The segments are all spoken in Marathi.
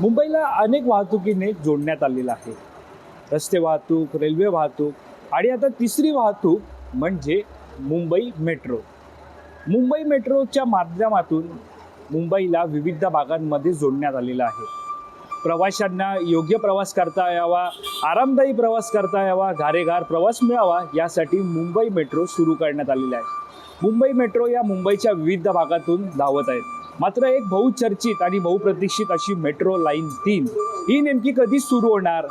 मुंबईला अनेक वाहतुकीने जोडण्यात आलेलं आहे. रस्ते वाहतूक रेल्वे वाहतूक आणि आता तिसरी वाहतूक म्हणजे मुंबई मेट्रो. मुंबई मेट्रोच्या माध्यमातून मुंबईला विविध भागांमध्ये जोडण्यात आलेलं आहे. प्रवाशांना योग्य प्रवास करता यावा आरामदायी प्रवास करता यावा घारेघार प्रवास मिळावा यासाठी मुंबई मेट्रो सुरू करण्यात आलेला आहे. मुंबई मेट्रो या मुंबईच्या विविध भागातून धावत आहेत. मात्र एक बहुचर्चित आणि बहुप्रतीक्षित अशी मेट्रो लाईन तीन ही नेमकी कधी सुरू होणार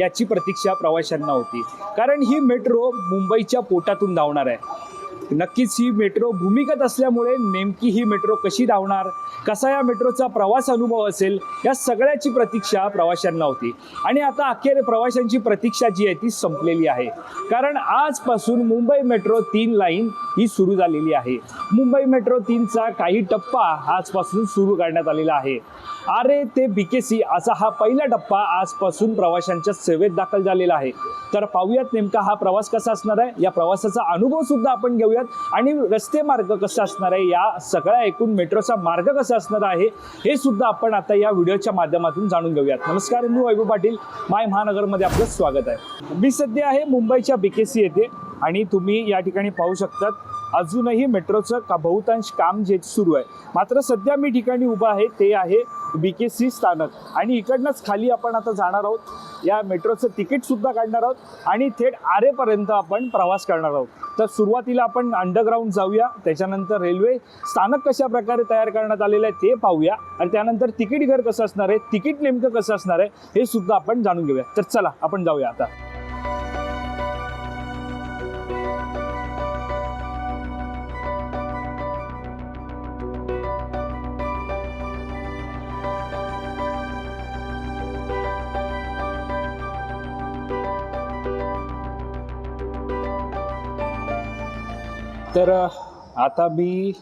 याची प्रतीक्षा प्रवाशांना होती. कारण ही मेट्रो मुंबईच्या पोटातून धावणार आहे. नक्कीच ही मेट्रो भूमिगत असल्यामुळे नेमकी ही मेट्रो कशी धावणार कसा या मेट्रोचा प्रवास अनुभव असेल या सगळ्याची प्रतीक्षा प्रवाशांना होती. आणि आता अखेर प्रवाशांची प्रतीक्षा जी आहे ती संपलेली आहे. कारण आजपासून मुंबई मेट्रो तीन लाईन ही सुरू झालेली आहे. मुंबई मेट्रो तीनचा काही टप्पा आजपासून सुरू करण्यात आलेला आहे. आरे ते बीकेसी असा हा पहिला टप्पा आजपासून प्रवाशांच्या सेवेत दाखल झालेला आहे. तर पाहूयात नेमका हा प्रवास कसा असणार आहे. या प्रवासाचा अनुभव सुद्धा आपण घेऊयात आणि रस्ते मार्ग कसा असणार आहे? या सगळ्या एकूण मेट्रोचा मार्ग कसा असणार आहे? हे सुद्धा आपण आता या व्हिडिओच्या माध्यमातून जाणून घेऊयात. नमस्कार मी वैभव पाटील. माय महानगरमध्ये आपलं स्वागत आहे. मी सध्या आहे मुंबईच्या बीकेसी येथे. आणि तुम्ही या ठिकाणी पाहू शकतात अजूनही मेट्रोचं का बहुतांश काम जे सुरू आहे. मात्र सध्या मी ठिकाणी उभा आहे ते आहे बी के सी स्थानक. आणि इकडनंच खाली आपण आता जाणार आहोत. या मेट्रोचं तिकीटसुद्धा काढणार आहोत आणि थेट आरेपर्यंत आपण प्रवास करणार आहोत. तर सुरुवातीला आपण अंडरग्राऊंड जाऊया त्याच्यानंतर रेल्वे स्थानक कशा प्रकारे तयार करण्यात आलेलं आहे ते पाहूया. आणि त्यानंतर तिकीट घर कसं असणार आहे तिकीट नेमकं कसं असणार आहे हे सुद्धा आपण जाणून घेऊया. तर चला आपण जाऊया आता. तर आता मी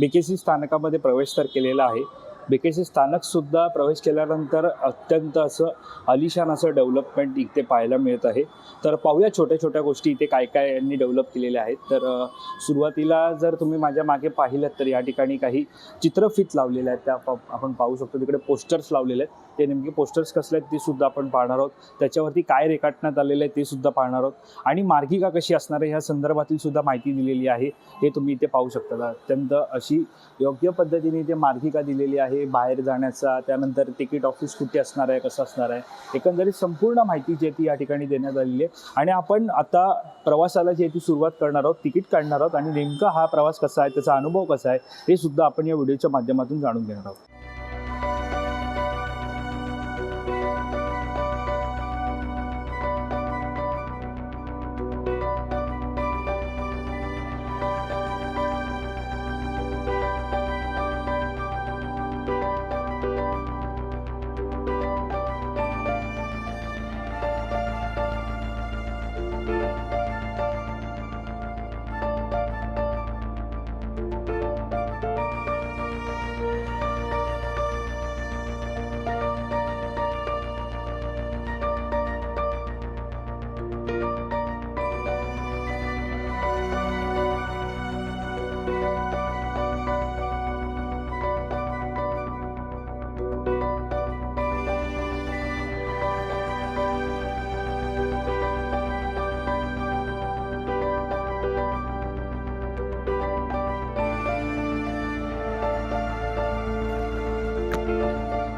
बी के सी स्थानकामध्ये प्रवेश तर केलेला आहे. बी के सी स्थानकसुद्धा प्रवेश केल्यानंतर अत्यंत असं अलिशान असं डेव्हलपमेंट इथे पाहायला मिळत आहे. तर पाहूया छोट्या छोट्या गोष्टी इथे काय काय यांनी डेव्हलप केलेल्या आहेत. तर सुरुवातीला जर तुम्ही माझ्या मागे पाहिलं तर या ठिकाणी काही चित्रफित लावलेल्या आहेत. त्या आपण पाहू शकतो तिकडे पोस्टर्स लावलेले आहेत. ते नेमके पोस्टर्स कसले आहेत ते सुद्धा आपण पाहणार आहोत. त्याच्यावरती काय रेखाटण्यात आलेलं आहे ते सुद्धा पाहणार आहोत. आणि मार्गिका कशी असणार आहे ह्या संदर्भातील सुद्धा माहिती दिलेली आहे. हे तुम्ही इथे पाहू शकता. अत्यंत अशी योग्य पद्धतीने इथे मार्गिका दिलेली आहे. बाहेर जाण्याचा त्यानंतर तिकीट ऑफिस कुठे असणार आहे कसं असणार आहे एकंदरीत संपूर्ण माहिती जी आहे ती या ठिकाणी देण्यात आलेली आहे. आणि आपण आता प्रवासाला जी आहे ती सुरुवात करणार आहोत तिकीट काढणार आहोत. आणि नेमका हा प्रवास कसा आहे त्याचा अनुभव कसा आहे हे सुद्धा आपण या व्हिडिओच्या माध्यमातून जाणून घेणार आहोत.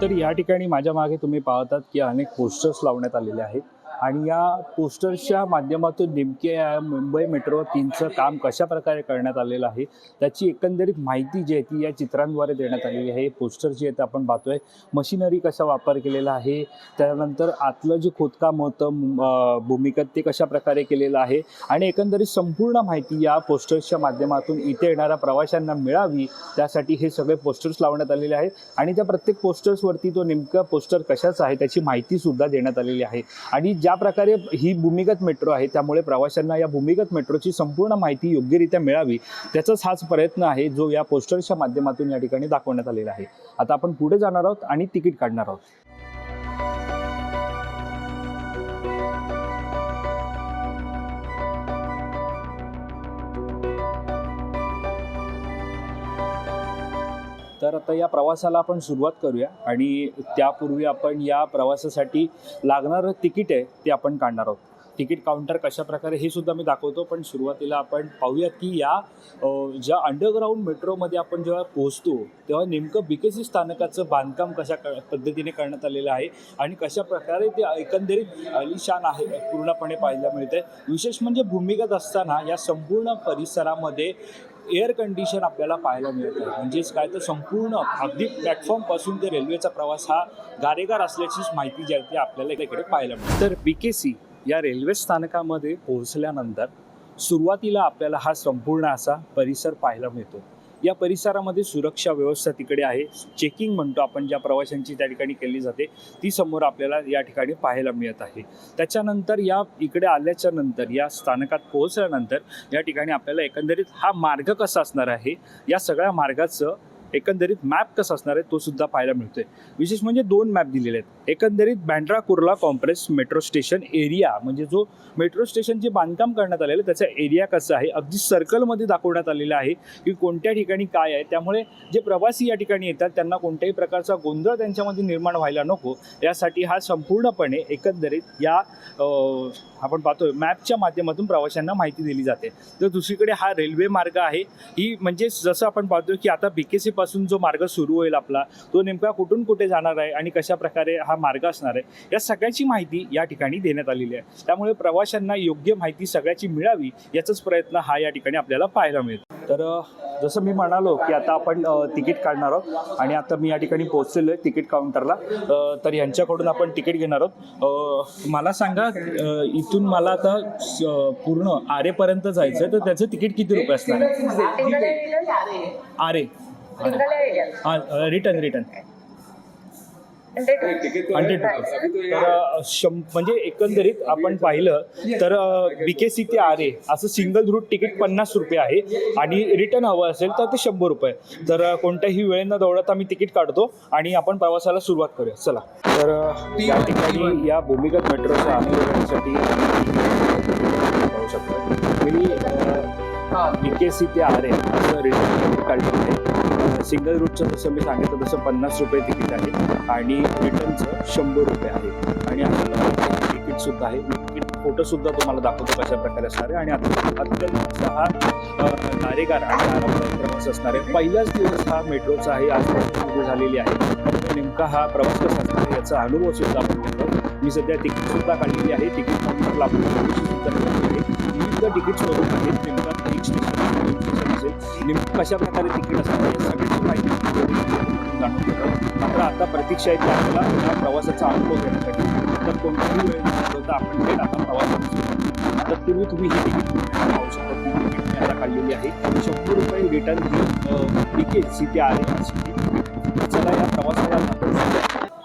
तर या ठिकाणी माझ्या मागे तुम्ही पाहतात की अनेक पोस्टर्स लावण्यात आलेले आहेत. आणि या पोस्टर्सच्या माध्यमातून नेमके या मुंबई मेट्रो तीनचं काम कशा प्रकारे करण्यात आलेलं आहे त्याची एकंदरीत माहिती जी आहे ती या चित्रांद्वारे देण्यात आलेली आहे. पोस्टर जे आहेत आपण पाहतोय. मशिनरी कसा वापर केलेला आहे त्यानंतर आतलं जे खोदकाम होतं भूमिगत ते कशा प्रकारे केलेलं आहे आणि एकंदरीत संपूर्ण माहिती या पोस्टर्सच्या माध्यमातून इथे येणाऱ्या प्रवाशांना मिळावी त्यासाठी हे सगळे पोस्टर्स लावण्यात आलेले आहेत. आणि त्या प्रत्येक पोस्टर्सवरती तो नेमका पोस्टर कशाचा आहे त्याची माहिती सुद्धा देण्यात आलेली आहे. आणि ज्या प्रकारे ही भूमिगत मेट्रो आहे त्यामुळे प्रवाशांना या भूमिगत मेट्रोची संपूर्ण माहिती योग्यरित्या मिळावी त्याचाच हाच प्रयत्न आहे जो या पोस्टरच्या माध्यमातून या ठिकाणी दाखवण्यात आलेला आहे. आता आपण पुढे जाणार आहोत आणि तिकीट काढणार आहोत. तर आता या प्रवासाला आपण सुरुवात करूया आणि त्यापूर्वी आपण या प्रवासासाठी लागणारं तिकीट आहे ते आपण काढणार आहोत. तिकीट काउंटर कशा प्रकारे हे सुद्धा मी दाखवतो पण सुरुवातीला आपण पाहूयात की या ज्या अंडरग्राऊंड मेट्रोमध्ये आपण जेव्हा पोहोचतो तेव्हा नेमकं बीकेसी स्थानकाचं बांधकाम कशा क पद्धतीने करण्यात आलेलं आहे आणि कशा प्रकारे ते एकंदरीत अलिशान आहे पूर्णपणे पाहायला मिळते विशेष म्हणजे भूमिगत असताना या संपूर्ण परिसरामध्ये एअर कंडिशन आपल्याला पाहायला मिळत आहे. म्हणजेच काय तर संपूर्ण अगदी प्लॅटफॉर्मपासून ते रेल्वेचा प्रवास हा गारेगार असल्याचीच माहिती जी आहे ती आपल्याला इकडे पाहायला मिळते. तर बी के सी या रेल्वे स्थानकामध्ये पोहोचल्यानंतर सुरुवातीला आपल्याला हा संपूर्ण असा परिसर पाहायला मिळतो. या परिसरामध्ये सुरक्षा व्यवस्था तिकडे आहे. चेकिंग म्हणतो आपण ज्या प्रवाशांची त्या ठिकाणी केली जाते ती समोर आपल्याला या ठिकाणी पाहायला मिळत आहे. त्याच्यानंतर या इकडे आल्याच्यानंतर या स्थानकात पोहोचल्यानंतर या ठिकाणी आपल्याला एकंदरीत हा मार्ग कसा असणार आहे? या सगळ्या मार्गाचं एकंदरीत मॅप कसा असणार आहे तो सुद्धा पाहायला मिळतोय. विशेष म्हणजे दोन मॅप दिलेले आहेत. एकंदरीत Bandra Kurla complex metro station area म्हणजे जो मेट्रो स्टेशन जे बांधकाम करण्यात आलेलं आहे, त्याचा एरिया कसा आहे अगदी सर्कलमध्ये दाखवण्यात आलेला आहे की कोणत्या ठिकाणी काय आहे. त्यामुळे जे प्रवासी या ठिकाणी येतात त्यांना कोणत्याही प्रकारचा गोंधळ त्यांच्यामध्ये निर्माण व्हायला नको. यासाठी हा संपूर्णपणे एकंदरीत या आपण पाहतोय मॅपच्या माध्यमातून प्रवाशांना माहिती दिली जाते. तर दुसरीकडे हा रेल्वे मार्ग आहे. ही म्हणजे जसं आपण पाहतोय की आता बी के पासून जो मार्ग सुरू होईल आपला तो नेमका कुठून कुठे जाणार आहे आणि कशा प्रकारे हा मार्ग असणार आहे या सगळ्याची माहिती या ठिकाणी देण्यात आलेली आहे. त्यामुळे प्रवाशांना योग्य माहिती सगळ्याची मिळावी याचाच प्रयत्न हा या ठिकाणी आपल्याला पाहायला मिळतो तर जसं मी म्हणालो की आता आपण तिकीट काढणार आहोत आणि आता मी या ठिकाणी पोहोचलेलो आहे तिकीट काउंटरला तर यांच्याकडून आपण तिकीट घेणार आहोत. मला सांगा इथून मला आता पूर्ण आरेपर्यंत जायचं आहे तर त्याचं तिकीट किती रुपये असणार आहे? आहे. आरे. सिंगल आहे. हां return return hundred hundred rupees तर शं म्हणजे एकंदरीत आपण पाहिलं तर बी के सी ते आरे असं सिंगल रूट तिकीट पन्नास रुपये आहे आणि रिटर्न हवं असेल तर ते शंभर रुपये. तर कोणत्याही वेळेनं दौडत आम्ही तिकीट काढतो आणि आपण प्रवासाला सुरुवात करूया. चला. तर या ठिकाणी या भूमिगत मेट्रोच्या अनुभवासाठी पाहू शकतो. मी बी के सी ते आरे असं रिटर्न काढलेलं आहे. सिंगल रूटचं जसं मी सांगितलं तसं पन्नास रुपये तिकीट आहे आणि रिटर्नचं शंभर रुपये आहे. आणि आता तिकीटसुद्धा आहे. मी तिकीट फोटोसुद्धा तुम्हाला दाखवतो कशा प्रकारे असणार आहे. आणि आता अत्यंत हा नारेगार आणि आरामदायक प्रवास असणार आहे. पहिलाच दिवस हा मेट्रोचा आहे. आज झालेली आहे. नेमका हा प्रवास कसा असणार आहे याचा अनुभव सुद्धा आपण घेतो. मी सध्या तिकीटसुद्धा काढलेली आहे. तिकीट काउंटरला आपण सुद्धा काढलेली आहे. तिकीट स्वरूप आहे नेमका एक स्टेशन स्टेशन असेल. नेमकं कशा प्रकारे तिकीट असणार आहे सगळे सगळ्याची मात्र आता प्रतीक्षा एक की आपल्याला या प्रवासाचा अनुभव घेण्यासाठी तर कोणताही वेळ न घालवता आपण थेट आता प्रवासाला आता करू. तुम्ही ही तिकीट पाहू शकता ती तिकीट मी आता काढलेली आहे शंभर रुपये रिटर्न ही तिकीट सी आहे अशी ती तिकीट. चला या प्रवासाला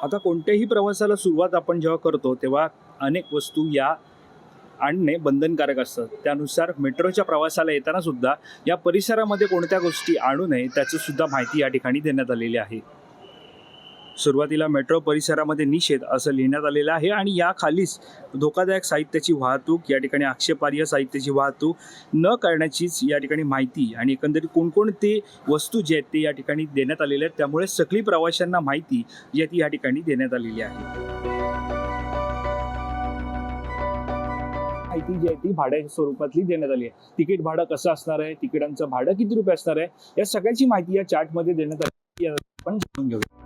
आता कोणत्याही प्रवासाला सुरुवात आपण जेव्हा करतो तेव्हा अनेक वस्तू या आणणे बंधनकारक असतं. त्यानुसार मेट्रोच्या प्रवासाला येताना सुद्धा या परिसरामध्ये कोणत्या गोष्टी आणू नये त्याची सुद्धा माहिती या ठिकाणी देण्यात आलेली आहे. सुरुवातीला मेट्रो परिसरामध्ये निषेध असं लिहिण्यात आलेलं आहे आणि या खालीच धोकादायक साहित्याची वाहतूक या ठिकाणी आक्षेपार्ह साहित्याची वाहतूक न करण्याचीच या ठिकाणी माहिती आणि एकंदरीत कोणकोणते वस्तू जे आहेत ते या ठिकाणी देण्यात आलेले आहेत त्यामुळे सगळी प्रवाशांना माहिती जी आहे ती या ठिकाणी देण्यात आलेली आहे. माहिती जी आहे ती भाड्याच्या स्वरूपातली देण्यात आली आहे. तिकीट भाडं कसं असणार आहे? तिकिटांचं भाडं किती रुपये असणार आहे? या सगळ्याची माहिती या चार्टमध्ये देण्यात आली आपण जाणून घेऊया.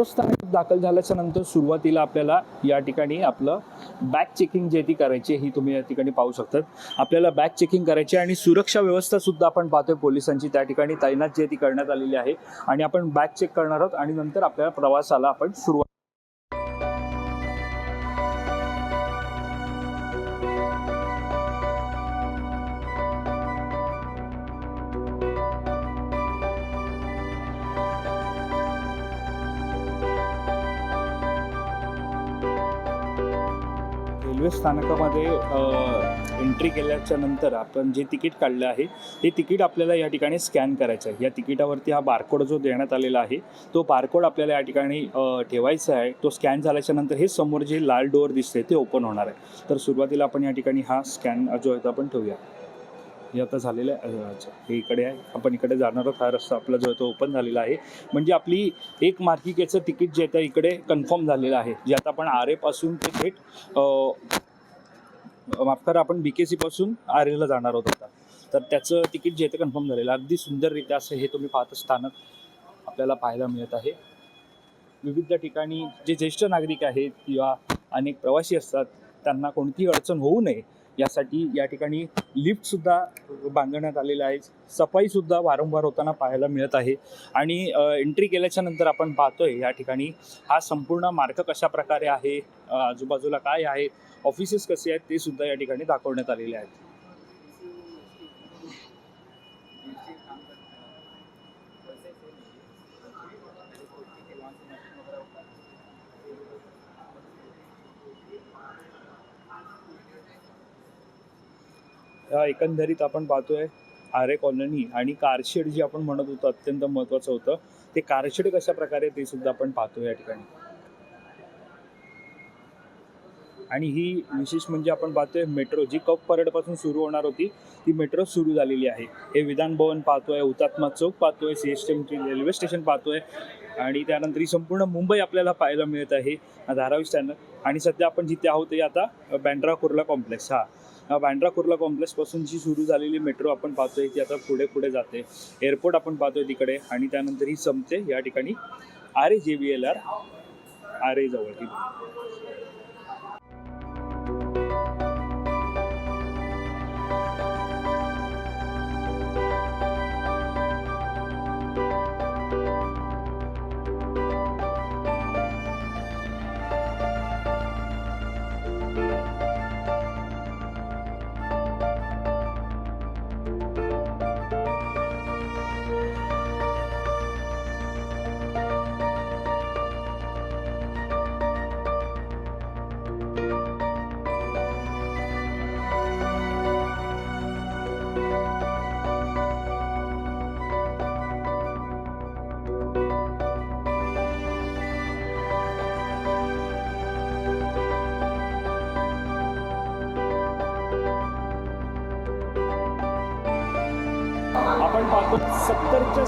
मेट्रोस्थानक दाखल झाल्याच्यानंतर सुरुवातीला आपल्याला या ठिकाणी आपलं बॅग चेकिंग जे ती करायची ही तुम्ही या ठिकाणी पाहू शकतात. आपल्याला बॅग चेकिंग करायची आणि सुरक्षा व्यवस्था सुद्धा आपण पाहतोय पोलिसांची त्या ठिकाणी तैनात जे ती करण्यात आलेली आहे. आणि आपण बॅग चेक करणार आहोत आणि नंतर आपल्याला प्रवासाला आपण सुरुवात रेल्वे स्थानकामध्ये एंट्री केल्याच्यानंतर आपण जे तिकीट काढलं आहे ते तिकीट आपल्याला या ठिकाणी स्कॅन करायचं आहे. या तिकिटावरती हा बारकोड जो देण्यात आलेला आहे तो बारकोड आपल्याला या ठिकाणी ठेवायचा आहे. तो स्कॅन झाल्याच्यानंतर हे समोर जे लाल डोअर दिसते ते ओपन होणार आहे. तर सुरुवातीला आपण या ठिकाणी हा स्कॅन जो आहे तो आपण ठेवूया. हे आता झालेलं आहे. अच्छा. हे इकडे आहे. आपण इकडे जाणार आहोत. हा रस्ता आपला जो आहे तो ओपन झालेला आहे. म्हणजे आपली एक मार्किकेचं तिकीट जे आहे त्या इकडे कन्फर्म झालेलं आहे. जे आता आपण आर एपासून ते थेट माफ करा आपण बी के सीपासून आर एला जाणार आहोत आता. तर त्याचं तिकीट जे आहे ते कन्फर्म झालेलं अगदी सुंदररित्या असं हे तुम्ही पाहत स्थानक आपल्याला पाहायला मिळत आहे. विविध ठिकाणी जे ज्येष्ठ नागरिक आहेत किंवा अनेक प्रवासी असतात त्यांना कोणतीही अडचण होऊ नये. यासाठी या ठिकाणी लिफ्टसुद्धा बांधण्यात आलेलं आहे. सफाईसुद्धा वारंवार होताना पाहायला मिळत आहे. आणि एंट्री केल्याच्यानंतर आपण पाहतोय या ठिकाणी हा संपूर्ण मार्ग कशा प्रकारे आहे आजूबाजूला काय आहे ऑफिसेस कसे आहेत ते सुद्धा या ठिकाणी दाखवण्यात आलेले आहेत. एकंदरीत आपण पाहतोय आरे कॉलनी आणि कारशेड जे आपण म्हणत होतो अत्यंत महत्त्वाचं होतं ते कारशेड कशा प्रकारे ते सुद्धा आपण पाहतो या ठिकाणी? आणि ही विशेष म्हणजे आपण पाहतोय मेट्रो जी कप परेडपासून सुरू होणार होती ती मेट्रो सुरू झालेली आहे. हे विधान भवन पाहतोय हुतात्मा चौक पाहतोय C S T railway station पाहतोय आणि त्यानंतर ही संपूर्ण मुंबई आपल्याला पाहायला मिळत आहे. धारावी स्टँड. आणि सध्या आपण जिथे आहोत ते आता बँड्रा कुर्ला कॉम्प्लेक्स. हा. बँड्रा कुर्ला कॉम्प्लेक्सपासून जी सुरू झालेली मेट्रो आपण पाहतोय ती आता पुढे पुढे जाते. एअरपोर्ट आपण पाहतोय तिकडे आणि त्यानंतर ही संपते या ठिकाणी Aarey J B L R R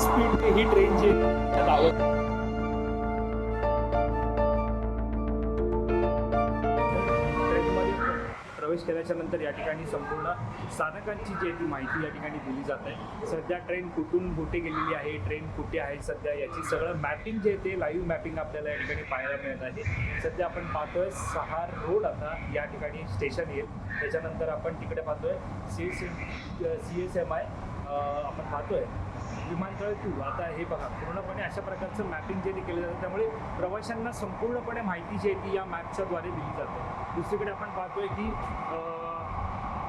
speed ही ट्रेन जे आहे, धावत. ट्रेनमध्ये प्रवेश केल्याच्यानंतर या ठिकाणी संपूर्ण स्थानकांची जी आहे ती माहिती या ठिकाणी दिली जात आहे. सध्या ट्रेन कुठून कुठे गेलेली आहे ट्रेन कुठे आहे सध्या याची सगळं मॅपिंग जे आहे ते लाईव्ह मॅपिंग आपल्याला या ठिकाणी पाहायला मिळत आहे. सध्या आपण पाहतोय सहार रोड आता या ठिकाणी स्टेशन येईल. त्याच्यानंतर आपण तिकडे पाहतोय C S C S M I आपण पाहतोय विमानतळ टू आता हे बघा पूर्णपणे अशा प्रकारचं मॅपिंग जे ते केलं जातं त्यामुळे प्रवाशांना संपूर्णपणे माहिती जी आहे ती या मॅपच्याद्वारे दिली जाते. दुसरीकडे आपण पाहतोय की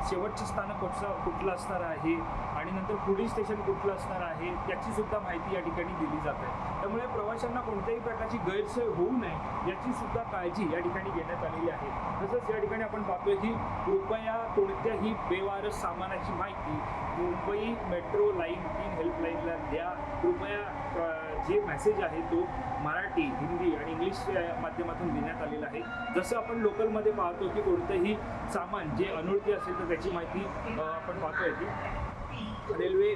शेवटचं स्थानक कुठचं कुठलं असणार आहे? आणि नंतर पुढील स्टेशन कुठलं असणार आहे? याची सुद्धा माहिती या ठिकाणी दिली जात आहे. त्यामुळे प्रवाशांना कोणत्याही प्रकारची गैरसोय होऊ नये याची सुद्धा काळजी या ठिकाणी घेण्यात आलेली आहे. तसंच या ठिकाणी आपण पाहतोय की कृपया कोणत्याही बेवारस सामानाची माहिती मुंबई मेट्रो लाईन तीन हेल्पलाईनला द्या. कृपया जे मेसेज आहे तो मराठी हिंदी आणि इंग्लिश माध्यमातून देण्यात आलेला आहे. जसं आपण लोकलमध्ये पाहतो की कोणतंही सामान जे अनोळखी असेल तर त्याची माहिती आपण पाहतोय की रेल्वे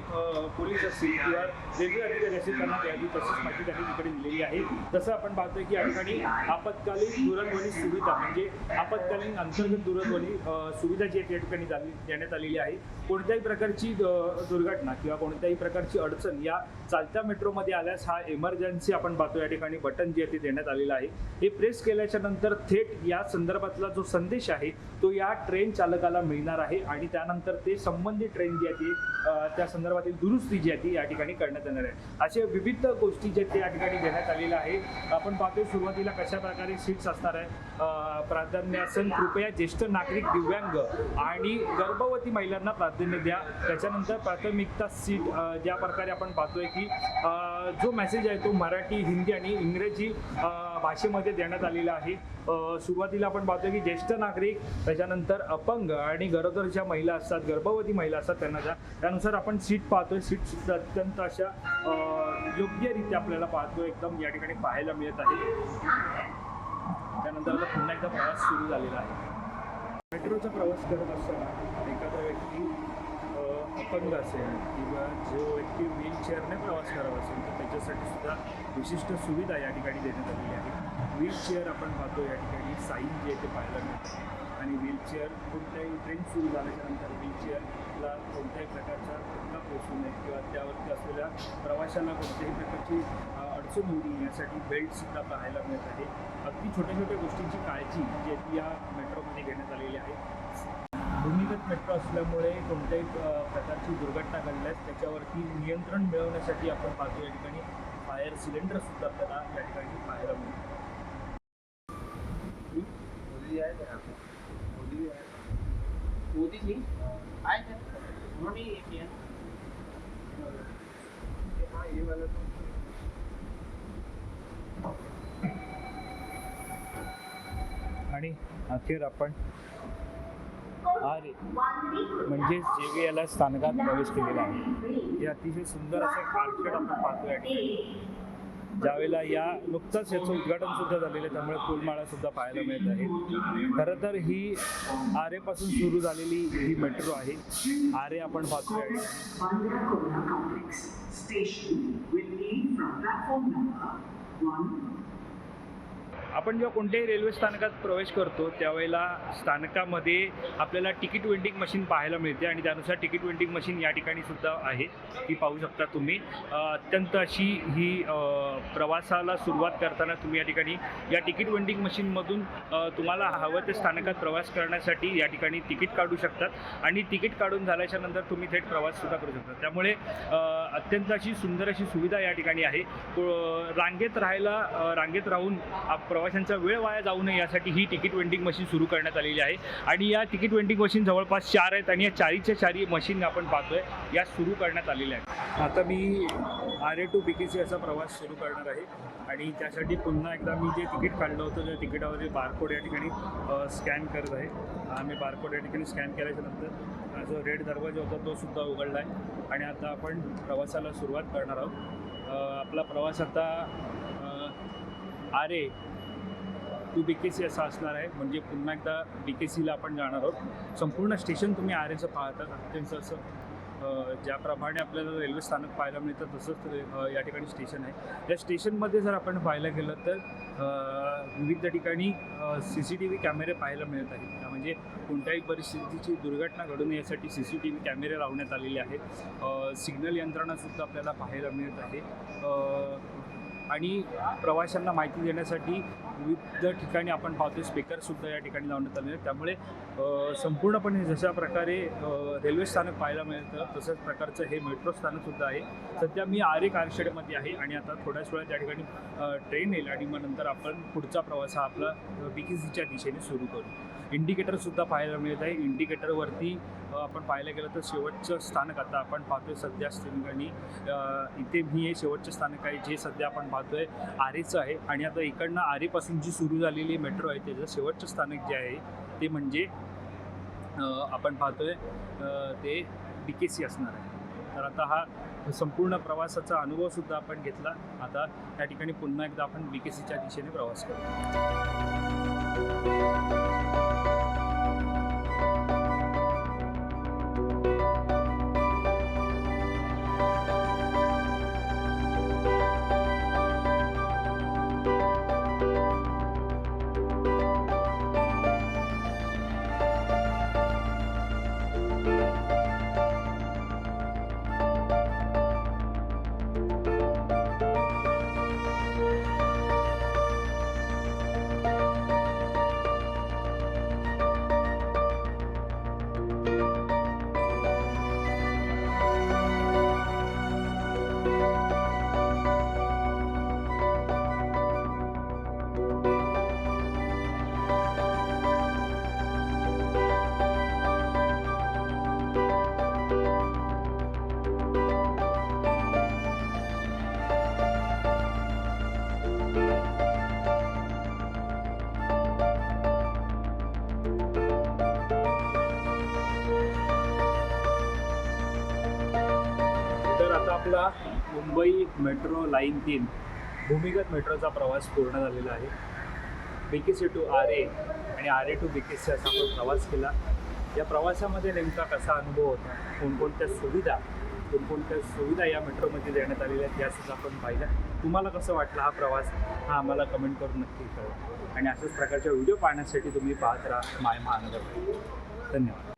पोलीस असतील किंवा रेल्वे अधिकारी असतील त्यांना द्यावी तशीच माहिती त्यांनी तिकडे दिलेली आहे. तसं आपण पाहतोय की या ठिकाणी आपत्कालीन दूरध्वनी सुविधा म्हणजे आपत्कालीन अंतर्गत दूरध्वनी सुविधा जी आहे त्या ठिकाणी देण्यात आलेली आहे. कोणत्याही प्रकारची दुर्घटना किंवा कोणत्याही प्रकारची अडचण या चालत्या मेट्रोमध्ये आल्यास हा इमर्जन्सी आपण पाहतो या ठिकाणी बटन जे आहे ते देण्यात आलेलं आहे. हे प्रेस केल्याच्यानंतर थेट या संदर्भातला जो संदेश आहे तो या ट्रेन चालकाला मिळणार आहे आणि त्यानंतर ते संबंधित ट्रेन जी आहे ती त्या संदर्भातील दुरुस्ती जी आहे ती या ठिकाणी करण्यात येणार आहे. अशा विविध गोष्टी जे त्या ठिकाणी देण्यात आलेल्या आहे आपण पाहतोय सुरुवातीला कशा प्रकारे सीट्स असणार आहे. प्राधान्य असेल कृपया ज्येष्ठ नागरिक दिव्यांग आणि गर्भवती महिलांना प्राधान्य द्या. त्याच्यानंतर प्राथमिकता सीट ज्या प्रकारे आपण पाहतोय की जो मेसेज आहे तो मराठी हिंदी आणि इंग्रजी भाषेमध्ये देण्यात आलेला आहे. सुरुवातीला आपण पाहतोय की ज्येष्ठ नागरिक त्याच्यानंतर अपंग आणि गरोदर ज्या महिला असतात गर्भवती महिला असतात त्यांना द्या त्यानुसार आपण सीट पाहतोय. सीट सुद्धा अत्यंत अशा योग्यरीत्या योग्यरित्या आपल्याला पाहतोय. एकदम या ठिकाणी पाहायला मिळत आहे. त्यानंतर आता पुन्हा एकदा प्रवास सुरू झालेला आहे. मेट्रोचा प्रवास करत असताना एखादा अपंग असेल किंवा जो व्यक्ती व्हीलचेअरने प्रवास करत असेल तर त्याच्यासाठी सुद्धा विशिष्ट सुविधा या ठिकाणी देण्यात आलेली आहे. व्हीलचेअर आपण पाहतो या ठिकाणी साईन जे आहे ते पाहायला मिळतं. आणि व्हीलचेअर कोणत्याही ट्रेन सुरू झाल्याच्यानंतर व्हीलचेअरला कोणत्याही प्रकारचा धक्का पोचू नये किंवा त्यावरती असलेल्या प्रवाशांना कोणत्याही प्रकारची अडचण होऊ नये यासाठी बेल्टसुद्धा पाहायला मिळत आहे. अगदी छोट्या छोट्या गोष्टींची काळजी जी या मेट्रोमध्ये घेण्यात आलेली आहे. भूमिगत मेट्रो असल्यामुळे कोणत्याही प्रकारची दुर्घटना घडल्यास त्याच्यावरती नियंत्रण मिळवण्यासाठी आपण पाहतो या ठिकाणी फायर सिलेंडर सुद्धा आपल्याला या ठिकाणी पाहायला मिळतो. आणि अखेर आपण अरे म्हणजेच जे व्ही याला स्थानकात प्रवेश केलेला आहे. हे अतिशय सुंदर असं कारशेड आपण पाहतो या ठिकाणी. ज्यावेळेला या नुकतंच याचं उद्घाटन सुद्धा झालेलं आहे त्यामुळे फुलमाळा सुद्धा पाहायला मिळत आहे. खरं तर ही आरेपासून सुरू झालेली ही मेट्रो आहे. आरे आपण पाहतोय. स्टेशन आपण जेव्हा कोणत्याही रेल्वे स्थानकात प्रवेश करतो त्यावेळेला स्थानकामध्ये आपल्याला तिकीट वेंडिंग मशीन पाहायला मिळते आणि त्यानुसार तिकीट वेंडिंग मशीन या ठिकाणी सुद्धा आहे ती पाहू शकता तुम्ही. अत्यंत अशी ही प्रवासाला सुरुवात करताना तुम्ही या ठिकाणी या तिकीट वेंडिंग मशीनमधून तुम्हाला हवं ते स्थानकात प्रवास करण्यासाठी या ठिकाणी तिकीट काढू शकतात. आणि तिकीट काढून झाल्याच्यानंतर तुम्ही थेट प्रवाससुद्धा करू शकता. त्यामुळे अत्यंत अशी सुंदर अशी सुविधा या ठिकाणी आहे. रांगेत राहायला रांगेत राहून आप- प्रवाशांचा वेळ वाया जाऊ नये यासाठी ही तिकीट वेंडिंग मशीन सुरू करण्यात आलेली आहे. आणि या तिकीट वेंडिंग मशीन जवळपास चार आहेत आणि या चारीच्या चारी मशीन आपण पाहतोय या सुरू करण्यात आलेल्या आहेत. आता मी R A to B K C असा प्रवास सुरू करणार आहे. आणि त्यासाठी पुन्हा एकदा मी जे तिकीट काढलं होतं त्या तिकिटावरील बारकोड या ठिकाणी स्कॅन करत आहे. आम्ही मी बारकोड या ठिकाणी स्कॅन केल्याच्यानंतर जो रेड दरवाजा होता तो सुद्धा उघडला आहे. आणि आता आपण प्रवासाला सुरुवात करणार आहोत. आपला प्रवास आता आरे टू बी के सी असा असणार आहे. म्हणजे पुन्हा एकदा बी के सीला आपण जाणार आहोत. संपूर्ण स्टेशन तुम्ही आरेचं पाहतात. अत्यंत असं ज्याप्रमाणे आपल्याला रेल्वे स्थानक पाहायला मिळतं तसंच या ठिकाणी स्टेशन आहे. या स्टेशनमध्ये जर आपण पाहायला गेलं तर विविध ठिकाणी सी सी टी व्ही कॅमेरे पाहायला मिळत आहेत. म्हणजे कोणत्याही परिस्थितीची दुर्घटना घडू नये यासाठी सी सी टी व्ही कॅमेरे लावण्यात आलेले आहेत. सिग्नल यंत्रणासुद्धा आपल्याला पाहायला मिळत आहे. आणि प्रवाशांना माहिती देण्यासाठी विविध ठिकाणी आपण पाहतो स्पीकरसुद्धा या ठिकाणी लावण्यात आले आहेत. त्यामुळे संपूर्णपणे जशा प्रकारे रेल्वे स्थानक पाहायला मिळतं तसंच प्रकारचं हे मेट्रो स्थानकसुद्धा आहे. सध्या मी आरे कारशेडमध्ये आहे आणि आता थोड्याच वेळात त्या ठिकाणी ट्रेन येईल आणि मग नंतर आपण पुढचा प्रवास हा आपला बी सीच्या दिशेने सुरू करू. इंडिकेटरसुद्धा पाहायला मिळत आहे. इंडिकेटरवरती आपण पाहायला गेलं तर शेवटचं स्थानक आता आपण पाहतोय सध्या ठिकाणी इथे मी हे शेवटचं स्थानक आहे जे सध्या आपण पाहतोय आरेचं आहे. आणि आता इकडनं आरेपासून जी सुरू झालेली मेट्रो आहे त्याचं शेवटचं स्थानक जे आहे ते म्हणजे आपण पाहतोय ते बी के सी असणार आहे. तर आता हा संपूर्ण प्रवासाचा अनुभवसुद्धा आपण घेतला. आता त्या ठिकाणी पुन्हा एकदा आपण बी के सीच्या दिशेने प्रवास करू. आपला मुंबई मेट्रो लाईन तीन भूमिगत मेट्रोचा प्रवास पूर्ण झालेला आहे. B K C to R A आणि R A to B K C असा आपण प्रवास केला. या प्रवासामध्ये नेमका कसा अनुभव होता? कोणकोणत्या सुविधा कोणकोणत्या सुविधा या मेट्रोमध्ये देण्यात आलेल्या आहेत यासुद्धा आपण पाहिलं. तुम्हाला कसं वाटलं हा प्रवास? हा आम्हाला कमेंट करून नक्की कळवा. आणि अशाच प्रकारच्या व्हिडिओ पाहण्यासाठी तुम्ही पाहत राहा माय महानगर. धन्यवाद.